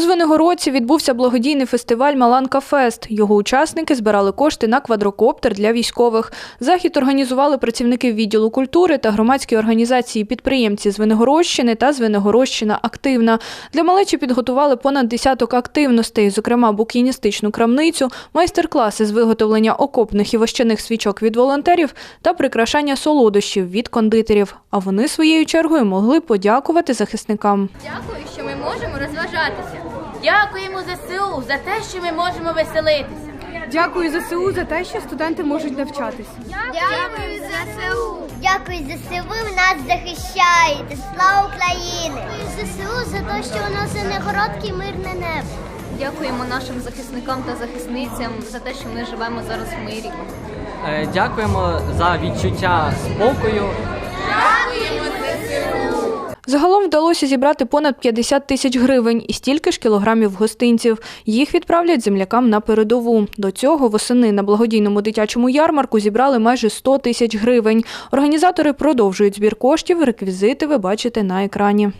Звенигородці відбувся благодійний фестиваль Маланка Фест. Його учасники збирали кошти на квадрокоптер для військових. Захід організували працівники відділу культури та громадські організації підприємці Звенигородщини та Звенигородщина Активна. Для малечі підготували понад десяток активностей, зокрема букіністичну крамницю, майстер-класи з виготовлення окопних і вощаних свічок від волонтерів та прикрашання солодощів від кондитерів. А вони своєю чергою могли подякувати захисникам. Дякую, можемо розважатися. Дякуємо ЗСУ за те, що ми можемо веселитися. Дякую ЗСУ за те, що студенти можуть навчатися. Дякую ЗСУ. Дякую ЗСУ, ви нас захищаєте. Слава Україні! Дякую ЗСУ за те, що у нас не коротке мирне небо. Дякуємо нашим захисникам та захисницям за те, що ми живемо зараз в мирі. Е, Дякуємо за відчуття спокою. Загалом вдалося зібрати понад 50 тисяч гривень і стільки ж кілограмів гостинців. Їх відправлять землякам на передову. До цього восени на благодійному дитячому ярмарку зібрали майже 100 тисяч гривень. Організатори продовжують збір коштів. Реквізити ви бачите на екрані.